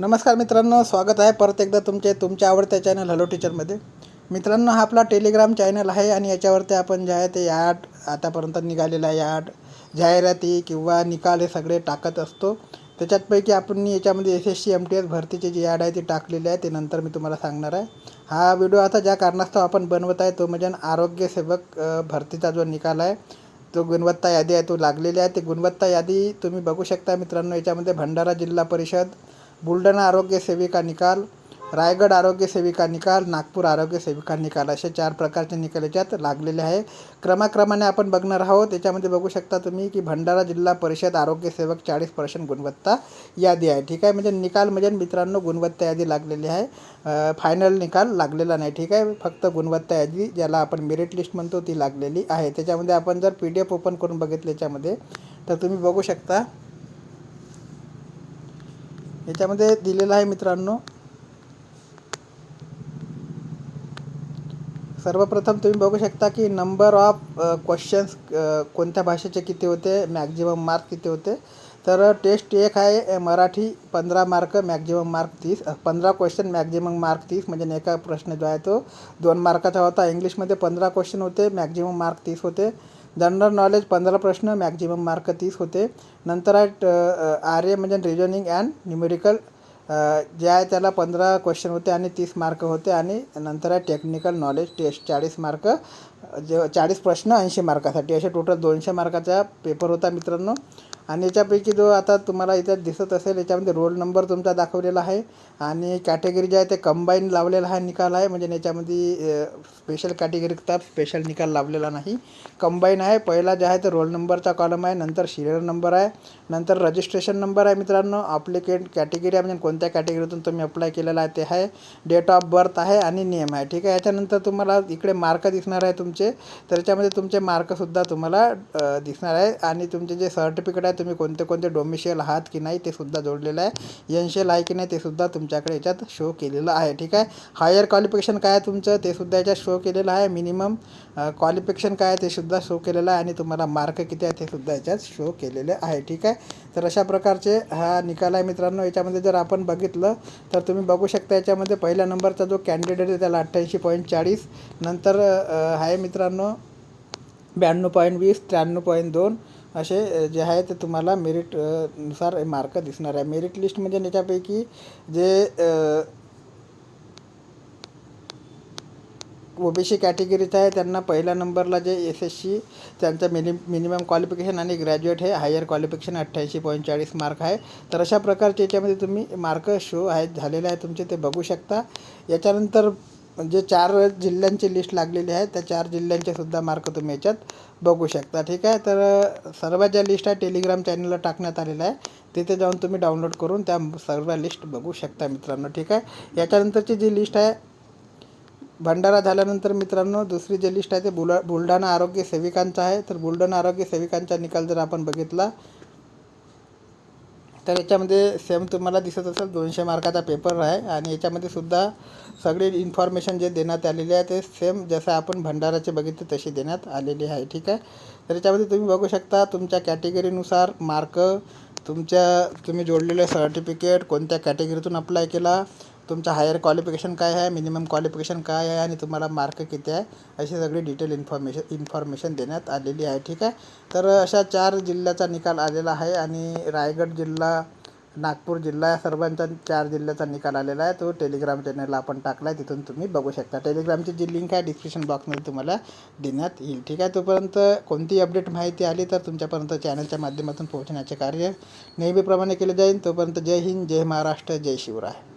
नमस्कार मित्रांनो स्वागत आहे परत एकदा तुमचे तुमच्या आवडत्या चॅनल हॅलो टीचरमध्ये मित्रांनो हा आपला टेलिग्राम चॅनल आहे आणि याच्यावरती आपण जे आहे ते याड आतापर्यंत निघालेला याड जाहिराती किंवा निकाल हे सगळे टाकत असतो. त्याच्यातपैकी आपण याच्यामध्ये S S C M T S भरतीचे जे याड आहे ते टाकलेले आहे. ते नंतर मी तुम्हाला सांगणार आहे. हा व्हिडिओ आता ज्या कारणास्तव आपण बनवत आहे तो म्हणजे आरोग्यसेवक भरतीचा जो निकाल आहे जो गुणवत्ता यादी आहे तो लागलेली आहे. ते गुणवत्ता यादी तुम्ही बघू शकता मित्रांनो याच्यामध्ये भंडारा जिल्हा परिषद बुलढाणा आरोग्य सेविका निकाल रायगड आरोग्य सेविका निकाल नागपूर आरोग्य सेविका निकाल असे चार प्रकारचे निकाल याच्यात लागलेले आहे. क्रमाक्रमाने आपण बघणार आहोत. याच्यामध्ये बघू शकता तुम्ही की भंडारा जिल्हा परिषद आरोग्य सेवक चाळीस पर्सेंट गुणवत्ता यादी आहे. ठीक आहे? म्हणजे निकाल म्हणजे मित्रांनो गुणवत्ता यादी लागलेली आहे. फायनल निकाल लागलेला नाही. ठीक आहे? फक्त गुणवत्ता यादी ज्याला आपण मेरिट लिस्ट म्हणतो ती लागलेली आहे. त्याच्यामध्ये आपण जर पी डी एफ ओपन करून बघितलं याच्यामध्ये तर तुम्ही बघू शकता याच्यामध्ये दिलेलं आहे मित्रांनो. सर्वप्रथम तुम्ही बघू शकता की नंबर ऑफ क्वेश्चन्स कोणत्या भाषेचे किती होते मॅक्झिमम मार्क किती होते. तर टेस्ट एक आहे मराठी पंधरा मार्क मॅक्झिमम मार्क तीस. पंधरा क्वेश्चन मॅक्झिमम मार्क तीस. म्हणजे एका प्रश्न जो आहे तो दोन मार्काचा होता. इंग्लिशमध्ये पंधरा क्वेश्चन होते मॅक्झिमम मार्क तीस होते. जनरल नॉलेज पंधरा प्रश्न मॅक्झिमम मार्क तीस होते. नंतर आहे आर्य म्हणजे रिजनिंग अँड न्यूमेरिकल जे आहे त्याला पंधरा क्वेश्चन होते आणि तीस मार्क होते. आणि नंतर आहे टेक्निकल नॉलेज टेस्ट चाळीस मार्क जे चाळीस प्रश्न ऐंशी मार्कासाठी असे टोटल दोनशे मार्काचा पेपर होता मित्रांनो. आणि याच्यापैकी जो आता तुम्हाला इथं दिसत असेल याच्यामध्ये रोल नंबर तुमचा दाखवलेला आहे आणि कॅटेगरी जे आहे ते कंबाईन लावलेला हा निकाल आहे. म्हणजे याच्यामध्ये स्पेशल कॅटेगरीचा स्पेशल निकाल लावलेला नाही. कंबाईन आहे. पहिला जे आहे ते रोल नंबरचा कॉलम आहे नंतर सिरियल नंबर आहे नंतर रजिस्ट्रेशन नंबर आहे मित्रांनो. अप्लिकेट कॅटेगरी आहे म्हणजे कोणत्या कॅटेगरीतून तुम्ही अप्लाय केलेला आहे ते आहे. डेट ऑफ बर्थ आहे आणि नेम आहे. ठीक आहे? याच्यानंतर तुम्हाला इकडे मार्क दिसणार आहे तुमचे. तर याच्यामध्ये तुमचे मार्कसुद्धा तुम्हाला दिसणार आहे. आणि तुमचे जे सर्टिफिकेट आहे तुम्ही कोणते कोणते डोमिशियल आहात की नाही ते सुद्धा जोडलेलं आहे. एनशियल आहे की नाही ते सुद्धा तुमच्याकडे याच्यात शो केलेलं आहे ठीक आहे? हायर क्वालिफिकेशन काय आहे तुमचं ते सुद्धा याच्यात शो केलेलं आहे. मिनिमम क्वालिफिकेशन काय आहे ते सुद्धा शो केलेलं आहे आणि तुम्हाला मार्क किती आहे ते सुद्धा याच्यात शो केलेले आहे ठीक आहे? तर अशा प्रकारचे हा निकाल आहे मित्रांनो. याच्यामध्ये जर आपण बघितलं तर तुम्ही बघू शकता याच्यामध्ये पहिल्या नंबरचा जो कॅन्डिडेट आहे त्याला अठ्ठ्याऐंशी पॉईंट चाळीस नंतर आहे मित्रांनो ब्याण्णव पॉईंट वीस त्र्याण्णव पॉईंट दोन असे जे आहे ते तुम्हाला मेरिटनुसार मार्क दिसणार आहे. मेरिट लिस्ट म्हणजे याच्यापैकी जे अ, ओबीसी कॅटेगरीचं आहे त्यांना पहिल्या नंबरला जे एस एस सी त्यांचं मिनि मिनिमम क्वालिफिकेशन आणि ग्रॅज्युएट हे हायर क्वालिफिकेशन अठ्ठ्याऐंशी पॉईंट चाळीस मार्क आहे. तर अशा प्रकारचे याच्यामध्ये तुम्ही मार्क शो आहेत झालेले आहे तुमचे ते बघू शकता. याच्यानंतर जे चार जिल्ह्यांची लिस्ट लागलेली आहे. त्या चार जिल्ह्यांचे सुद्धा मार्क तुम्ही याच्यात बघू शकता. ठीक आहे? तर सर्व ज्या लिस्ट आहे टेलिग्राम चॅनलला टाकण्यात आलेलं आहे. तिथे जाऊन तुम्ही डाउनलोड करून त्या सर्व लिस्ट बघू शकता मित्रांनो. ठीक आहे? याच्यानंतरची जी लिस्ट आहे भंडारा झाल्यानंतर मित्रांनो दुसरी जी लिस्ट आहे ते बुला बुलढाणा आरोग्य सेविकांचा आहे. तर बुलढाणा आरोग्य सेविकांचा निकाल जर आपण बघितला तर याच्यामध्ये सेम तुम्हाला दिसत असेल दोनशे मार्काचा पेपर आहे. आणि याच्यामध्ये सुद्धा सगळी इन्फॉर्मेशन जे देण्यात आलेली आहे ते सेम जसं आपण भंडाराचे बघितले तशी देण्यात आलेली आहे. ठीक आहे? तर याच्यामध्ये तुम्ही बघू शकता तुमच्या कॅटेगरीनुसार मार्क तुमच्या तुम्ही जोडलेले सर्टिफिकेट कोणत्या कॅटेगरीतून अप्लाय केला तुमचं हायर क्वालिफिकेशन काय आहे मिनिमम क्वालिफिकेशन काय आहे आणि तुम्हाला मार्क किती आहे अशी सगळी डिटेल इन्फॉर्मेशन इन्फॉर्मेशन देण्यात आलेली आहे ठीक आहे? तर अशा चार जिल्ह्याचा निकाल आलेला आहे आणि रायगड जिल्हा नागपूर जिल्हा या सर्वांचा चार जिल्ह्याचा निकाल आलेला आहे. तो टेलिग्राम चॅनलला आपण टाकला आहे तिथून तुम्ही बघू शकता. टेलिग्रामची जी लिंक आहे डिस्क्रिप्शन बॉक्समध्ये तुम्हाला देण्यात येईल ठीक आहे? तोपर्यंत कोणतीही अपडेट माहिती आली तर तुमच्यापर्यंत चॅनलच्या माध्यमातून पोहोचण्याचे कार्य नेहमीप्रमाणे केले जाईल. तोपर्यंत जय हिंद जय महाराष्ट्र जय शिवराय.